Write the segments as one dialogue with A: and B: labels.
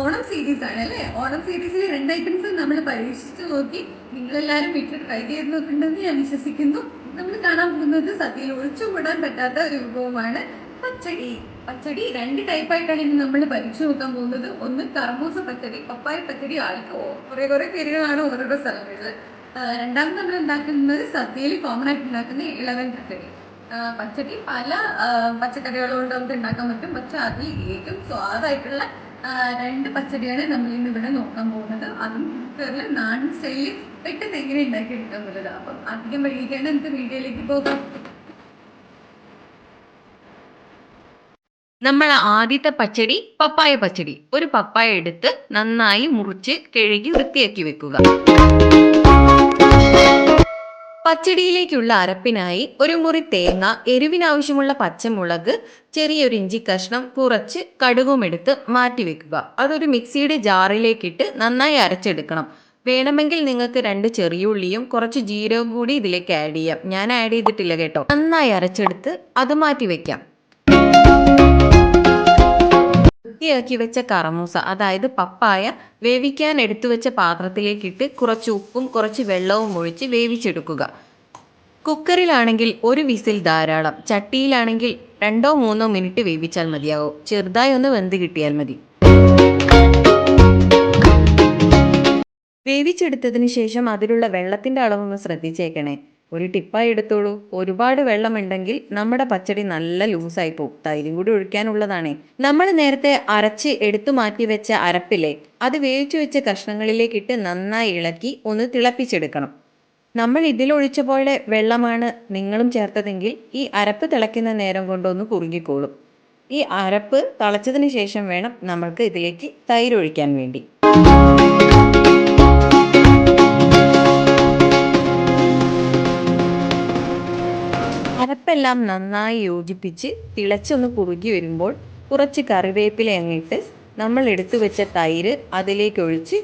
A: Onam series ആണ് അല്ലേ? ഓണം സീരീസിൽ രണ്ട് ഐറ്റംസ് നമ്മൾ പരീക്ഷിച്ച് നോക്കി. നിങ്ങളെല്ലാവരും വീട്ടിൽ ട്രൈ ചെയ്ത് നോക്കുന്നുണ്ടെന്ന് ഞാൻ വിശ്വസിക്കുന്നു. നമ്മൾ കാണാൻ പോകുന്നത് സദ്യയിൽ ഒഴിച്ചുകൂടാൻ പറ്റാത്ത ഒരു വിഭവമാണ് പച്ചടി. പച്ചടി രണ്ട് ടൈപ്പായിട്ടാണ് ഇനി നമ്മൾ പരീക്ഷിച്ച് നോക്കാൻ പോകുന്നത്. ഒന്ന് കർമൂസ പച്ചടി പപ്പായ പച്ചടി ആൾക്കോ കുറേ കുറേ പേരുകളാണ് ഓരോരോ സ്ഥലങ്ങളിൽ രണ്ടാമത് നമ്മൾ ഉണ്ടാക്കുന്നത് സദ്യയിൽ കോമൺ ആയിട്ട് ഉണ്ടാക്കുന്ന ഇളവൻ പച്ചടി. പച്ചടി പല പച്ചക്കറികൾ നമുക്ക് ഉണ്ടാക്കാൻ പറ്റും. പക്ഷെ അതിൽ ഏറ്റവും സ്വാദായിട്ടുള്ള രണ്ട് പച്ചടിയാണ് നമ്മൾ ഇന്ന് ഇവിടെ നോക്കാൻ പോകുന്നത്. അതും കുക്കറിൽ നാടൻ സ്റ്റൈലിൽ പെട്ടെന്ന് എങ്ങനെ ഉണ്ടാക്കിയെടുക്കാൻ പറ്റുന്നത് അപ്പം അധികം വൈകിക്കാണ്ട് നമുക്ക് വീഡിയോയിലേക്ക് പോകാം.
B: നമ്മൾ ആദ്യത്തെ പച്ചടി പപ്പായ പച്ചടി. ഒരു പപ്പായ എടുത്ത് നന്നായി മുറിച്ച് കഴുകി വൃത്തിയാക്കി വെക്കുക. പച്ചടിയിലേക്കുള്ള അരപ്പിനായി ഒരു മുറി തേങ്ങ എരിവിനാവശ്യമുള്ള പച്ചമുളക് ചെറിയൊരു ഇഞ്ചി കഷ്ണം കുറച്ച് കടുകും എടുത്ത് മാറ്റി വെക്കുക. അതൊരു മിക്സിയുടെ ജാറിലേക്കിട്ട് നന്നായി അരച്ചെടുക്കണം. വേണമെങ്കിൽ നിങ്ങൾക്ക് രണ്ട് ചെറിയ ഉള്ളിയും കുറച്ച് ജീരകവും കൂടി ഇതിലേക്ക് ആഡ് ചെയ്യാം. ഞാൻ ആഡ് ചെയ്തിട്ടില്ല കേട്ടോ. നന്നായി അരച്ചെടുത്ത് അത് മാറ്റി വെക്കാം. വൃത്തിയാക്കി വെച്ച കറമൂസ അതായത് പപ്പായ വേവിക്കാൻ എടുത്തു വെച്ച പാത്രത്തിലേക്കിട്ട് കുറച്ച് ഉപ്പും കുറച്ച് വെള്ളവും ഒഴിച്ച് വേവിച്ചെടുക്കുക. കുക്കറിലാണെങ്കിൽ ഒരു വിസിൽ ധാരാളം ചട്ടിയിലാണെങ്കിൽ രണ്ടോ മൂന്നോ മിനിറ്റ് വേവിച്ചാൽ മതിയാവും. ചെറുതായി ഒന്ന് വെന്ത് കിട്ടിയാൽ മതി. വേവിച്ചെടുത്തതിന് ശേഷം അതിലുള്ള വെള്ളത്തിന്റെ അളവൊന്ന് ശ്രദ്ധിച്ചേക്കണേ. ഒരു ടിപ്പായി എടുത്തോളൂ. ഒരുപാട് വെള്ളമുണ്ടെങ്കിൽ നമ്മുടെ പച്ചടി നല്ല ലൂസായി പോകും. തൈരും കൂടി ഒഴിക്കാനുള്ളതാണേ. നമ്മൾ നേരത്തെ അരച്ച് എടുത്തു മാറ്റി വെച്ച അരപ്പിലെ അത് വേവിച്ചു വെച്ച കഷ്ണങ്ങളിലേക്ക് ഇട്ട് നന്നായി ഇളക്കി ഒന്ന് തിളപ്പിച്ചെടുക്കണം. നമ്മൾ ഇതിലൊഴിച്ച പോലെ വെള്ളമാണ് നിങ്ങളും ചേർത്തതെങ്കിൽ ഈ അരപ്പ് തിളയ്ക്കുന്ന നേരം കൊണ്ടൊന്ന് കുറുകിക്കോളും. ഈ അരപ്പ് തിളച്ചതിന് ശേഷം വേണം നമ്മൾക്ക് ഇതിലേക്ക് തൈരൊഴിക്കാൻ വേണ്ടി. അരപ്പെല്ലാം നന്നായി യോജിപ്പിച്ച് തിളച്ചൊന്ന് കുറുകി വരുമ്പോൾ കുറച്ച് കറിവേപ്പില അങ്ങിട്ട് നമ്മൾ എടുത്തു വെച്ച തൈര് അതിലേക്ക് ഒഴിച്ച്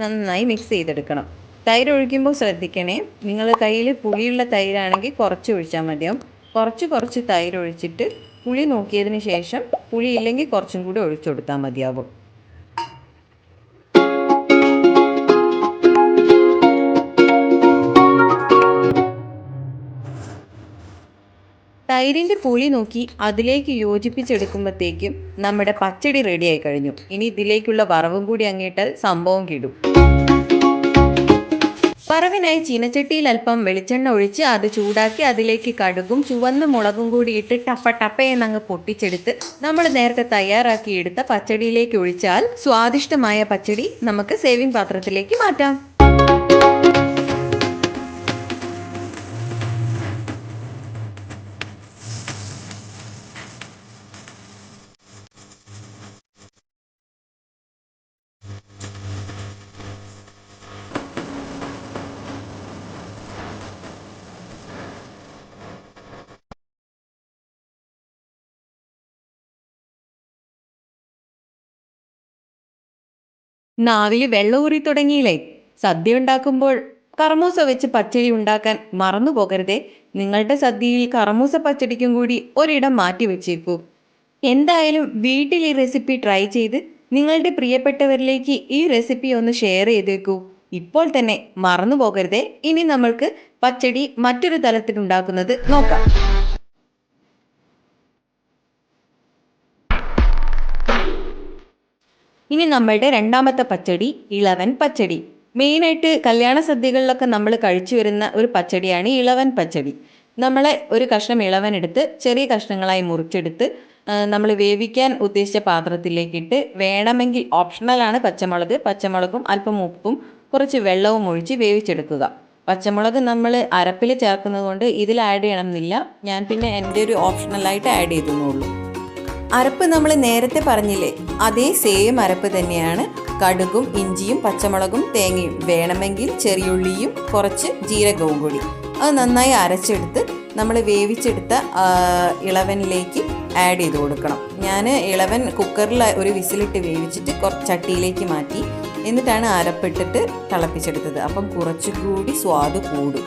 B: നന്നായി മിക്സ് ചെയ്തെടുക്കണം. തൈര് ഒഴിക്കുമ്പോൾ ശ്രദ്ധിക്കണേ നിങ്ങൾ കയ്യിൽ പുളിയുള്ള തൈരാണെങ്കിൽ കുറച്ച് ഒഴിച്ചാൽ മതിയാവും. കുറച്ച് കുറച്ച് തൈര് ഒഴിച്ചിട്ട് പുളി നോക്കിയതിന് ശേഷം പുളി ഇല്ലെങ്കിൽ കുറച്ചും കൂടി ഒഴിച്ചു കൊടുത്താൽ മതിയാവും. തൈരിന്റെ പുളി നോക്കി അതിലേക്ക് യോജിപ്പിച്ചെടുക്കുമ്പോഴത്തേക്കും നമ്മുടെ പച്ചടി റെഡിയായി കഴിഞ്ഞു. ഇനി ഇതിലേക്കുള്ള വറവും കൂടി അങ്ങേട്ട് സംഭവം കിടും. വറവിനായി ചീനച്ചട്ടിയിൽ അല്പം വെളിച്ചെണ്ണ ഒഴിച്ച് അത് ചൂടാക്കി അതിലേക്ക് കടുകും ചുവന്ന മുളകും കൂടി ഇട്ട് ടപ്പ ടപ്പയെന്നങ്ങ് പൊട്ടിച്ചെടുത്ത് നമ്മൾ നേരത്തെ തയ്യാറാക്കി എടുത്ത പച്ചടിയിലേക്ക് ഒഴിച്ചാൽ സ്വാദിഷ്ടമായ പച്ചടി നമുക്ക് സേവിംഗ് പാത്രത്തിലേക്ക് മാറ്റാം. നാവിൽ വെള്ളമൂറി തുടങ്ങിയില്ലേ? സദ്യ ഉണ്ടാക്കുമ്പോൾ കറമൂസ വെച്ച് പച്ചടി ഉണ്ടാക്കാൻ മറന്നു പോകരുതേ. നിങ്ങളുടെ സദ്യയിൽ കറമൂസ പച്ചടിക്കും കൂടി ഒരിടം മാറ്റി വെച്ചേക്കൂ. എന്തായാലും വീട്ടിൽ ഈ റെസിപ്പി ട്രൈ ചെയ്ത് നിങ്ങളുടെ പ്രിയപ്പെട്ടവരിലേക്ക് ഈ റെസിപ്പി ഒന്ന് ഷെയർ ചെയ്തേക്കൂ. ഇപ്പോൾ തന്നെ മറന്നു പോകരുതേ. ഇനി നമ്മൾക്ക് പച്ചടി മറ്റൊരു തലത്തിൽ ഉണ്ടാക്കുന്നത് നോക്കാം. ഇനി നമ്മളുടെ രണ്ടാമത്തെ പച്ചടി ഇളവൻ പച്ചടി. മെയിനായിട്ട് കല്യാണ സദ്യകളിലൊക്കെ നമ്മൾ കഴിച്ചു വരുന്ന ഒരു പച്ചടിയാണ് ഇളവൻ പച്ചടി. നമ്മളെ ഒരു കഷ്ണം ഇളവൻ എടുത്ത് ചെറിയ കഷ്ണങ്ങളായി മുറിച്ചെടുത്ത് നമ്മൾ വേവിക്കാൻ ഉദ്ദേശിച്ച പാത്രത്തിലേക്കിട്ട് വേണമെങ്കിൽ ഓപ്ഷണലാണ് പച്ചമുളക്. പച്ചമുളകും അല്പം ഉപ്പും കുറച്ച് വെള്ളവും ഒഴിച്ച് വേവിച്ചെടുക്കുക. പച്ചമുളക് നമ്മൾ അരപ്പിൽ ചേർക്കുന്നത് കൊണ്ട് ഇതിൽ ആഡ് ചെയ്യണമെന്നില്ല. ഞാൻ പിന്നെ എന്റെ ഒരു ഓപ്ഷണലായിട്ട് ആഡ് ചെയ്തെന്നുള്ളൂ അരപ്പ് നമ്മൾ നേരത്തെ പറഞ്ഞില്ലേ? അതേ സെയിം അരപ്പ് തന്നെയാണ്. കടുകും ഇഞ്ചിയും പച്ചമുളകും തേങ്ങയും വേണമെങ്കിൽ ചെറിയുള്ളിയും കുറച്ച് ജീരകവും കൂടി. അത് നന്നായി അരച്ചെടുത്ത് നമ്മൾ വേവിച്ചെടുത്ത ഇളവനിലേക്ക് ആഡ് ചെയ്ത് കൊടുക്കണം. ഞാൻ ഇളവൻ കുക്കറിൽ ഒരു വിസിലിട്ട് വേവിച്ചിട്ട് കുറച്ച് ചട്ടിയിലേക്ക് മാറ്റി എന്നിട്ടാണ് അരപ്പിട്ടിട്ട് തിളപ്പിച്ചെടുത്തത്. അപ്പം കുറച്ചുകൂടി സ്വാദ് കൂടും.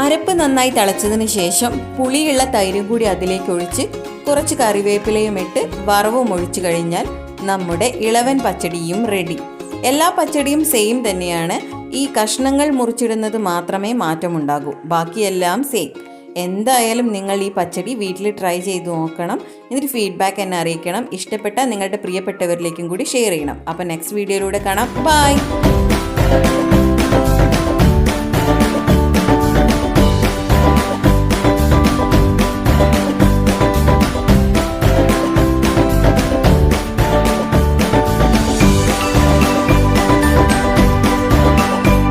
B: അരപ്പ് നന്നായി തിളച്ചതിന് ശേഷം പുളിയുള്ള തൈരും കൂടി അതിലേക്ക് ഒഴിച്ച് കുറച്ച് കറിവേപ്പിലയും ഇട്ട് വറവും ഒഴിച്ചു കഴിഞ്ഞാൽ നമ്മുടെ ഇളവൻ പച്ചടിയും റെഡി എല്ലാ പച്ചടിയും സെയിം തന്നെയാണ്. ഈ കഷ്ണങ്ങൾ മുറിച്ചിടുന്നത് മാത്രമേ മാറ്റമുണ്ടാകൂ. ബാക്കിയെല്ലാം സെയിം എന്തായാലും നിങ്ങൾ ഈ പച്ചടി വീട്ടിൽ ട്രൈ ചെയ്ത് നോക്കണം. എന്നിട്ട് ഫീഡ്ബാക്ക് എന്നെ അറിയിക്കണം. ഇഷ്ടപ്പെട്ടാൽ നിങ്ങളുടെ പ്രിയപ്പെട്ടവരിലേക്കും കൂടി ഷെയർ ചെയ്യണം. അപ്പോൾ നെക്സ്റ്റ് വീഡിയോയിലൂടെ കാണാം. ബൈ